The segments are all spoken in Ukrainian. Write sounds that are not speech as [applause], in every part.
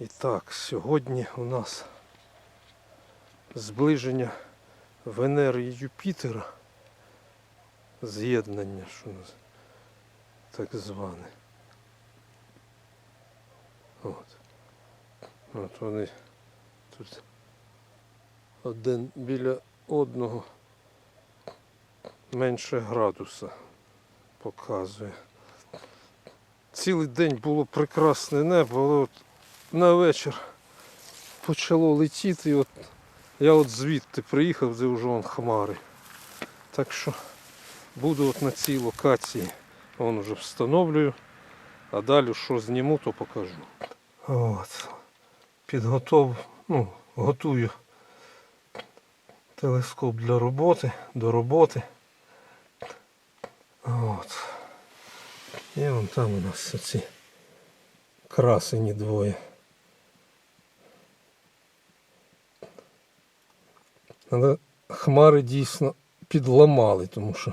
І так, сьогодні у нас зближення Венери і Юпітера. З'єднання, що наз- так зване. От. От вони тут один біля одного менше градуса показує. Цілий день було прекрасне небо, але от на вечір почало летіти. І от я от звідти приїхав, де вже вон хмари. Так що буду от на цій локації. Вон вже встановлюю. А далі що зніму, то покажу. От. Підготов, ну, готую телескоп для роботи, до роботи. От. І вон там у нас оці красені двоє. Але хмари дійсно підламали, тому що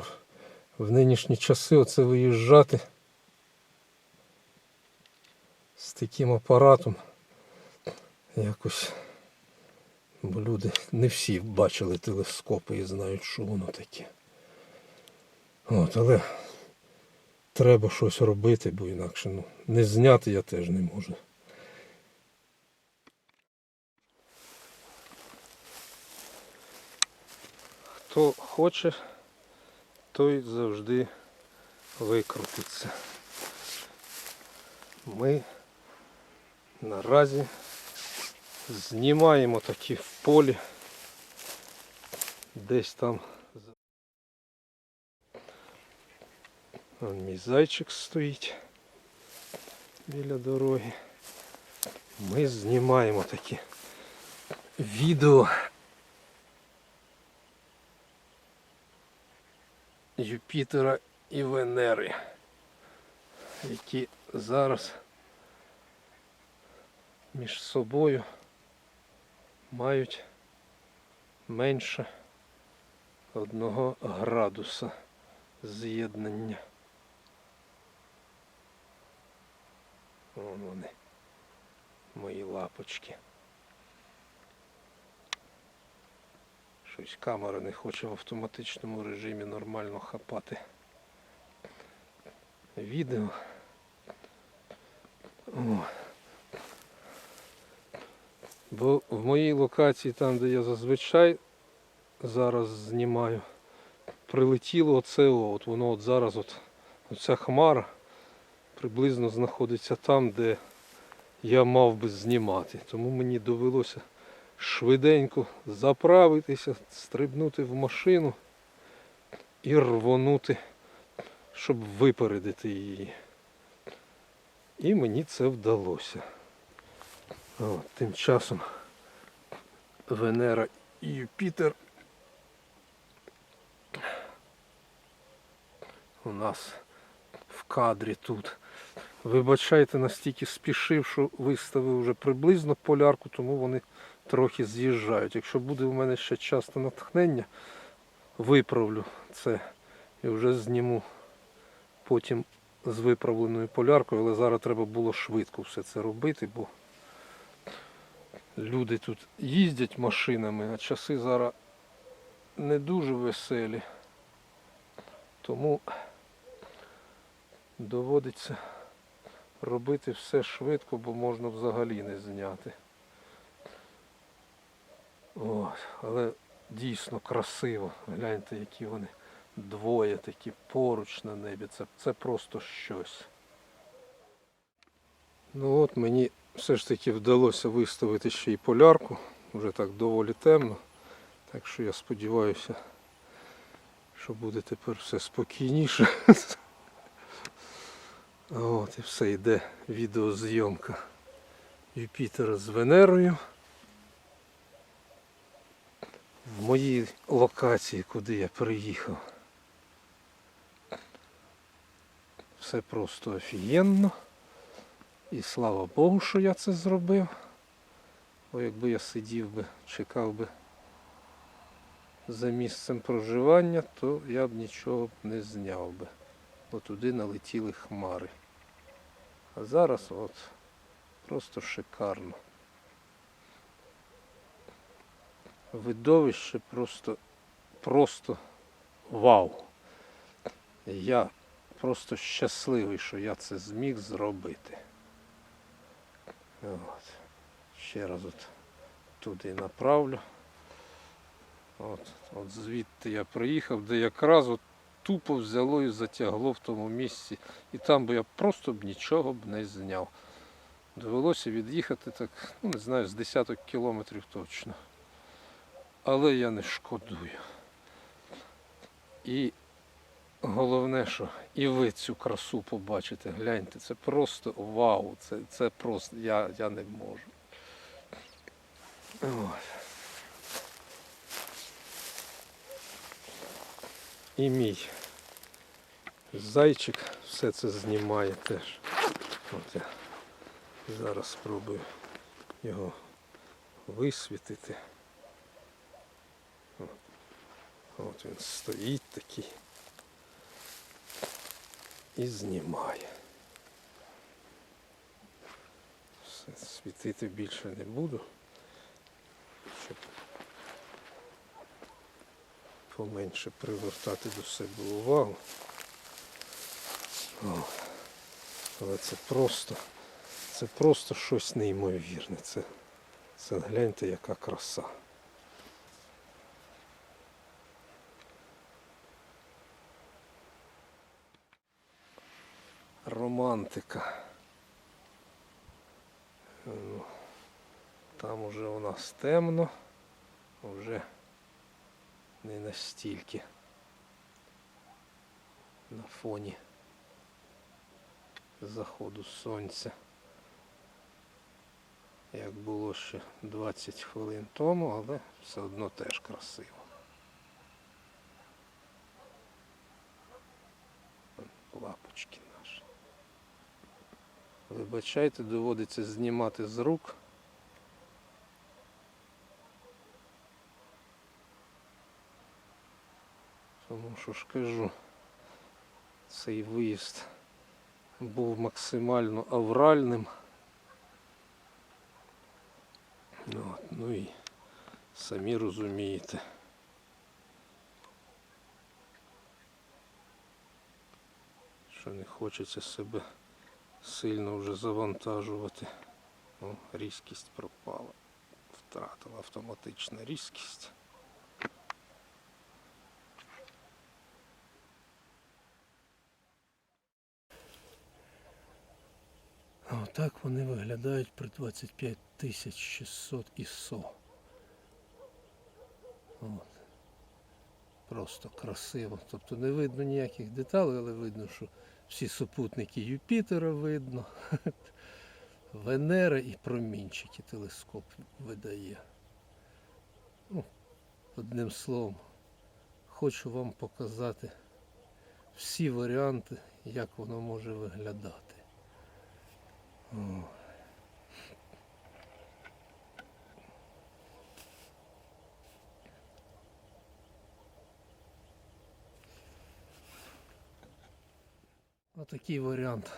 в нинішні часи оце виїжджати з таким апаратом якось. Бо люди не всі бачили телескопи і знають, що воно таке. От, але треба щось робити, бо інакше ну, не зняти я теж не можу. Хто хоче, той завжди викрутиться. Ми наразі знімаємо такі в полі. Десь там. Вон мій зайчик стоїть біля дороги. Ми знімаємо такі відео Юпітера і Венери, які зараз між собою мають менше одного градуса з'єднання. Вон вони, мої лапочки. Щось камера не хоче в автоматичному режимі нормально хапати відео. О. Бо в моїй локації, там де я зазвичай зараз знімаю, прилетіло оце, от воно от зараз, от, оця хмара приблизно знаходиться там, де я мав би знімати. Тому мені довелося швиденько заправитися, стрибнути в машину і рвонути, щоб випередити її. І мені це вдалося. От, тим часом Венера і Юпітер у нас в кадрі тут. Вибачайте, настільки спішив, що виставив вже приблизно полярку, тому вони трохи з'їжджають. Якщо буде у мене ще часто натхнення, виправлю це і вже зніму потім з виправленою поляркою, але зараз треба було швидко все це робити, бо люди тут їздять машинами, а часи зараз не дуже веселі. Тому доводиться робити все швидко, бо можна взагалі не зняти. От, але дійсно красиво. Гляньте, які вони двоє такі поруч на небі. Це, це просто щось. Ну от мені все ж таки вдалося виставити ще й полярку. Вже так доволі темно. Так що я сподіваюся, що буде тепер все спокійніше. [laughs] От і все йде відеозйомка Юпітера з Венерою. В моїй локації, куди я приїхав. Все просто офігенно. І слава Богу, що я це зробив. Бо якби я сидів би, чекав би за місцем проживання, то я б нічого не зняв би. Бо туди налетіли хмари. А зараз от Просто шикарно. Видовище просто, просто вау. Я просто щасливий, що я це зміг зробити. От. Ще раз от туди направлю. От, от звідти я приїхав, де якраз от тупо взяло і затягло в тому місці. І там би я просто б нічого б не зняв. Довелося від'їхати так, ну не знаю, з десяток кілометрів точно. Але я не шкодую. І головне, що і ви цю красу побачите, гляньте, це просто вау, це, це просто я, я не можу. Ось. І мій зайчик все це знімає теж. От я зараз спробую його висвітити. От, він стоїть такий і знімає. Все, світити більше не буду, поменше привертати до себе увагу. О, але це просто, це просто щось неймовірне. Це, це гляньте, яка краса. Романтика. Ну, Там уже у нас темно, вже не настільки на фоні заходу сонця, як було ще 20 хвилин тому, але все одно теж красиво. Лапочки наші. Вибачайте, доводиться знімати з рук. Тому що ж кажу, цей виїзд був максимально авральним. Ну, от, ну і самі розумієте. Що не хочеться себе сильно вже завантажувати. О, різкість пропала. Втратила автоматична різкість. Отак вони виглядають при 25 тисяч 600 ISO. От. Просто красиво. Тобто не видно ніяких деталей, але видно, що всі супутники Юпітера видно. [laughs] Венера і промінчики телескоп видає. Ну, одним словом, хочу вам показати всі варіанти, як воно може виглядати. Отакий варіант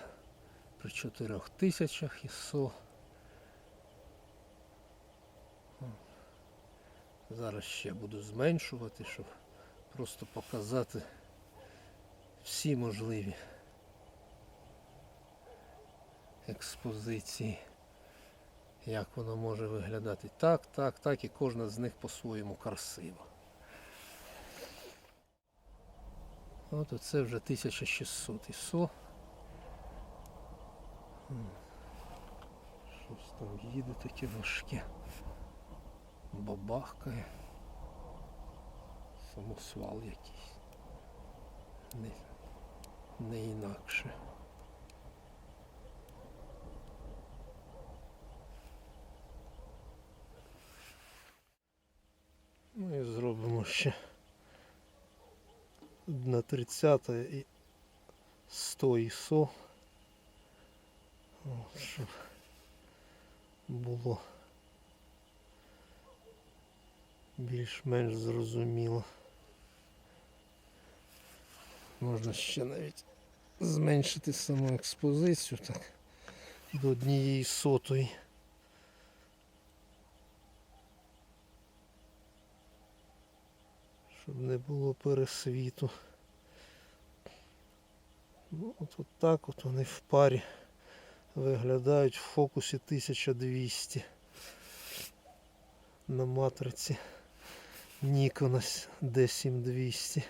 при 4000 ISO. О. Зараз ще буду зменшувати, щоб просто показати всі можливі експозиції, як воно може виглядати. Так, так, так, і кожна з них по-своєму красива. От оце вже 1600 ISO. М. Щось там їде таке важке. Бабахкає. Самосвал якийсь. Не, не інакше. Ну і зробимо ще на 30 і 100 ISO. О, щоб було більш-менш зрозуміло. Можна ще навіть зменшити саму експозицію так до однієї сотої. Щоб не було пересвіту. Ну, от, от так от вони в парі виглядають в фокусі 1200 на матриці Nikon D7200.